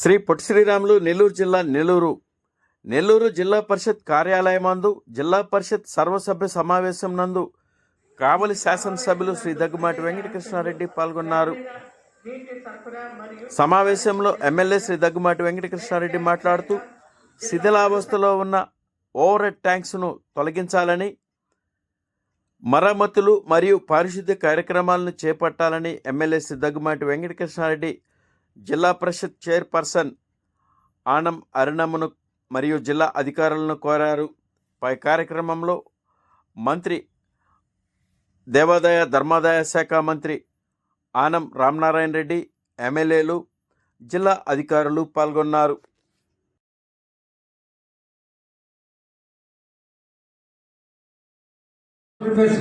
శ్రీ పొట్టి శ్రీరాములు నెల్లూరు జిల్లా నెల్లూరు. నెల్లూరు జిల్లా పరిషత్ కార్యాలయం నందు జిల్లా పరిషత్ సర్వసభ్య సమావేశం నందు కావలి శాసనసభ్యులు శ్రీ దగ్గుమాటి వెంకటకృష్ణారెడ్డి పాల్గొన్నారు. సమావేశంలో ఎమ్మెల్యే శ్రీ దగ్గుమాటి వెంకటకృష్ణారెడ్డి మాట్లాడుతూ శిథిలావస్థలో ఉన్న ఓవర్ హెడ్ ట్యాంక్స్ను తొలగించాలని మరమ్మతులు మరియు పారిశుద్ధ్య కార్యక్రమాలను చేపట్టాలని ఎమ్మెల్యే శ్రీ దగ్గుమాటి వెంకటకృష్ణారెడ్డి జిల్లా పరిషత్ చైర్పర్సన్ ఆనం అరుణమ్మను మరియు జిల్లా అధికారులను కోరారు. పై కార్యక్రమంలో మంత్రి దేవాదాయ ధర్మాదాయ శాఖ మంత్రి ఆనం రామనారాయణ రెడ్డి ఎమ్మెల్యేలు జిల్లా అధికారులు పాల్గొన్నారు.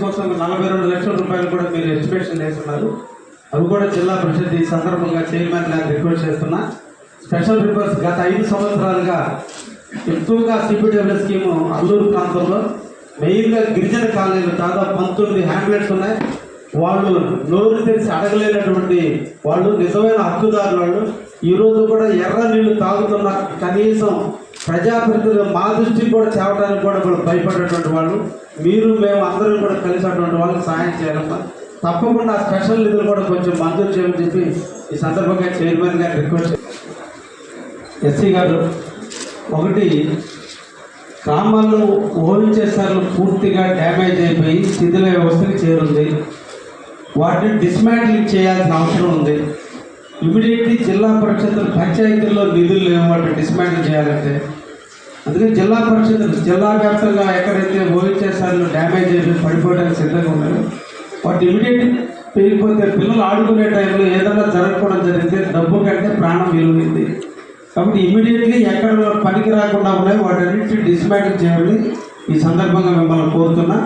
కోసం నలభై రెండు లక్షల రూపాయలు కూడా మీరు ఎస్టిమేషన్ చేస్తున్నారు అవి కూడా జిల్లా పరిషత్ ఈ సందర్భంగా చైర్మన్ గారు రిక్వెస్ట్ చేస్తున్నా. స్పెషల్ రిపేర్స్ గత ఐదు సంవత్సరాలుగా ఎక్కువగా సిపిడబ్ల్యూ స్కీమ్ అల్లూరు ప్రాంతంలో మెయిన్గా గిరిజన కాలనీలు దాదాపు పంతొమ్మిది హ్యాండ్లెట్స్ ఉన్నాయి. వాళ్ళు నోరు తెరిచి అడగలేనటువంటి వాళ్ళు నిజమైన హక్కుదారులు వాళ్ళు. ఈరోజు కూడా ఎర్ర నీళ్ళు తాగుతున్న కనీసం ప్రజాప్రతినిధులు మా దృష్టికి కూడా తేవడానికి కూడా వాళ్ళు భయపడేటువంటి వాళ్ళు. మీరు మేము అందరం కూడా కలిసినటువంటి వాళ్ళకి సహాయం చేయాలమ్మా. తప్పకుండా ఆ స్పెషల్ నిధులు కూడా కొంచెం మంజూరు చేయమని చెప్పి ఈ సందర్భంగా చైర్మన్ గారు రిక్వెస్ట్ ఎస్సీ గారు ఒకటి గ్రామాల్లో ఓవించేసార్లు పూర్తిగా డ్యామేజ్ అయిపోయి శిథిల వ్యవస్థకి చేరుంది. వాటిని డిస్మాంటిలింగ్ చేయాల్సిన అవసరం ఉంది. ఇమీడియట్లీ జిల్లా పరిషత్ పంచాయతీల్లో నిధులు లేవు వాటిని డిస్మాంటిల్ చేయాలంటే. అందుకని జిల్లా పరిషత్ జిల్లా వ్యాప్తంగా ఎక్కడైతే ఓవించేసార్లు డ్యామేజ్ అయిపోయి పడిపోవడానికి సిద్ధంగా ఉన్నారు. వాటి ఇమీడియట్ పెరిగిపోతే పిల్లలు ఆడుకునే టైంలో ఏదైనా జరగకపోవడం జరిగితే డబ్బు కంటే ప్రాణం విలువైంది కాబట్టి ఇమీడియట్లీ ఎక్కడ పనికి రాకుండా ఉన్నాయి వాటన్నిటిని డిస్మాంటిల్ చేయాలని ఈ సందర్భంగా మిమ్మల్ని కోరుతున్నా.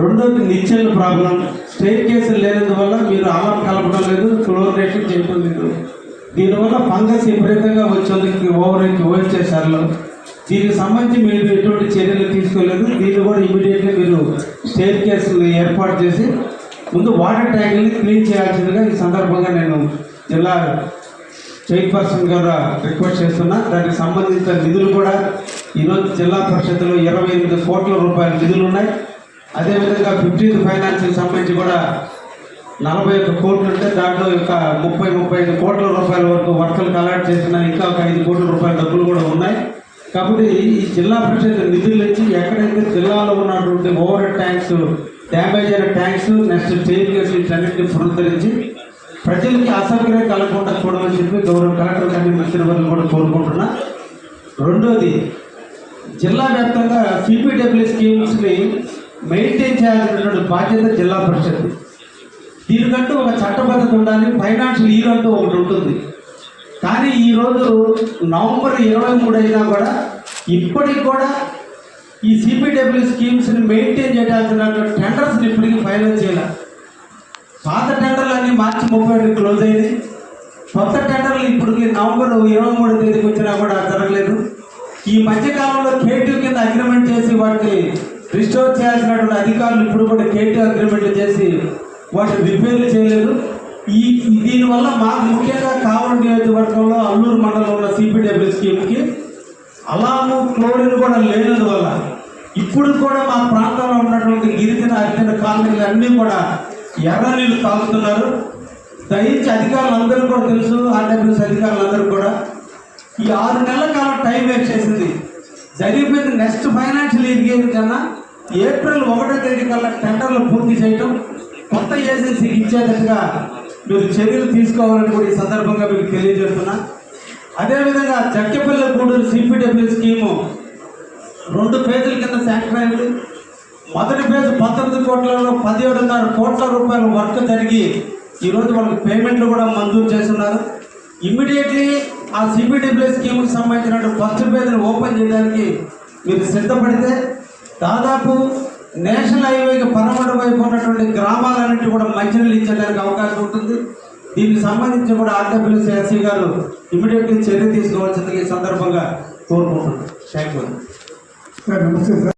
రెండోది నిచ్చెన ప్రాబ్లం. స్టేట్ కేసులు లేనందువల్ల మీరు ఆలం కలపడం లేదు క్లోరినేషన్ చేయడం లేదు. దీనివల్ల ఫంగస్ విపరీతంగా వచ్చేందుకు ఓవర్ ఓవర్ చేశారు. దీనికి సంబంధించి మీరు ఎటువంటి చర్యలు తీసుకోలేదు. దీన్ని కూడా ఇమీడియట్గా మీరు స్టేట్ కేసులు ఏర్పాటు చేసి ముందు వాటర్ ట్యాంకుల్ని క్లీన్ చేయాల్సిందిగా ఈ సందర్భంగా నేను జిల్లా చైర్పర్సన్ గారు రిక్వెస్ట్ చేస్తున్నా. దానికి సంబంధించిన నిధులు కూడా ఈరోజు జిల్లా పరిషత్తులో ఇరవై ఎనిమిది కోట్ల రూపాయల నిధులు ఉన్నాయి. అదేవిధంగా ఫిఫ్టీన్త్ ఫైనాన్స్కి సంబంధించి కూడా నలభై ఒక్క కోట్లు ఉంటే దాంట్లో యొక్క ముప్పై ముప్పై ఐదు కోట్ల రూపాయల వరకు వర్కలు కలెక్ట్ చేసిన ఇంకా ఒక ఐదు కోట్ల రూపాయల డబ్బులు కూడా ఉన్నాయి. కాబట్టి ఈ జిల్లా పరిషత్ నిధులు ఇచ్చి ఎక్కడైతే జిల్లాలో ఉన్నటువంటి ఓవర్ ట్యాంక్స్ డ్యామేజ్ అయిన ట్యాంక్స్ నెక్స్ట్ స్టేట్ కేసు వీటన్నిటిని పునరుద్ధరించి ప్రజలకి అసౌకర్యం కలగకుండా చూడమని చెప్పి గౌరవ కలెక్టర్ గారిని మంత్రివర్గం కూడా కోరుకుంటున్నా. రెండోది జిల్లా వ్యాప్తంగా సిపిడబ్ల్యూ స్కీమ్స్ని మెయింటైన్ చేయాల్సినటువంటి బాధ్యత జిల్లా పరిషత్. దీనికంటూ ఒక చట్టబద్ధత ఉండాలి ఫైనాన్షియల్ ఇయర్ అంటూ ఒకటి ఉంటుంది. కానీ ఈరోజు నవంబర్ ఇరవై మూడు అయినా కూడా ఇప్పటికి కూడా ఈ సిపిడబ్ల్యూ స్కీమ్స్ని మెయింటైన్ చేయాల్సిన టెండర్స్ని ఇప్పటికీ ఫైనల్ చేయాలి. పాత టెండర్లు మార్చి ముప్పై ఒకటి క్లోజ్ అయింది కొత్త టెండర్లు ఇప్పటికి నవంబర్ ఇరవై మూడు తేదీకి వచ్చినా కూడా జరగలేదు ఈ మధ్యకాలంలో కేటీ కింద అగ్రిమెంట్ చేసి వాటిని రిస్టోర్ చేయాల్సినటువంటి అధికారులు ఇప్పుడు కూడా కేటీ అగ్రిమెంట్లు చేసి వాటిని రిపేర్లు చేయలేదు. ఈ దీనివల్ల మాకు ముఖ్యంగా కావలి నియోజకవర్గంలో అల్లూరు మండలంలో ఉన్న సిపిడబ్ల్యూ స్కీమ్కి అలాము క్లోరిన్ కూడా లేనందువల్ల ఇప్పుడు కూడా మా ప్రాంతంలో ఉన్నటువంటి గిరిజన అర్జున కాలనీలు అన్నీ కూడా ఎర్ర నీళ్ళు తాగుతున్నారు. దయించి అధికారులందరూ కూడా తెలుసు ఆర్డబ్ల్యూఎస్ అధికారులందరూ కూడా ఈ ఆరు నెలల కాలం టైం వేస్ట్ చేసింది. జరిగిపోయింది నెక్స్ట్ ఫైనాన్షియల్ ఇయర్ కన్నా ఏప్రిల్ ఒకటో తేదీ కల్లా టెండర్లు పూర్తి చేయటం కొత్త ఏజెన్సీకి ఇచ్చేటట్టుగా మీరు చర్యలు తీసుకోవాలని కూడా ఈ సందర్భంగా మీకు తెలియజేస్తున్నా. అదేవిధంగా చక్కెపల్లి గూడూరు సిపిడబ్ల్యూ స్కీము రెండు పేజీల కింద శాంక్షన్ అయింది. మొదటి పేజీ పంతొమ్మిది కోట్లలో పదిహేడున్నర కోట్ల రూపాయల వర్క్ జరిగి ఈరోజు వాళ్ళకి పేమెంట్లు కూడా మంజూరు చేస్తున్నారు. ఇమ్మీడియట్లీ ఆ సిబిడబ్ల్యూ స్కీమ్కి సంబంధించిన ఫస్ట్ పేజీని ఓపెన్ చేయడానికి మీరు సిద్ధపడితే దాదాపు నేషనల్ హైవేకి పరమడ వైపు ఉన్నటువంటి గ్రామాలన్నింటి కూడా మంచినీళ్ళు ఇచ్చేదానికి అవకాశం ఉంటుంది. దీనికి సంబంధించి కూడా ఆర్డబ్ల్యూసీ ఎస్సీ గారు ఇమీడియట్లీ చర్య తీసుకోవాల్సింది ఈ సందర్భంగా కోరుకుంటున్నాను. Thank you Bueno, muchas gracias.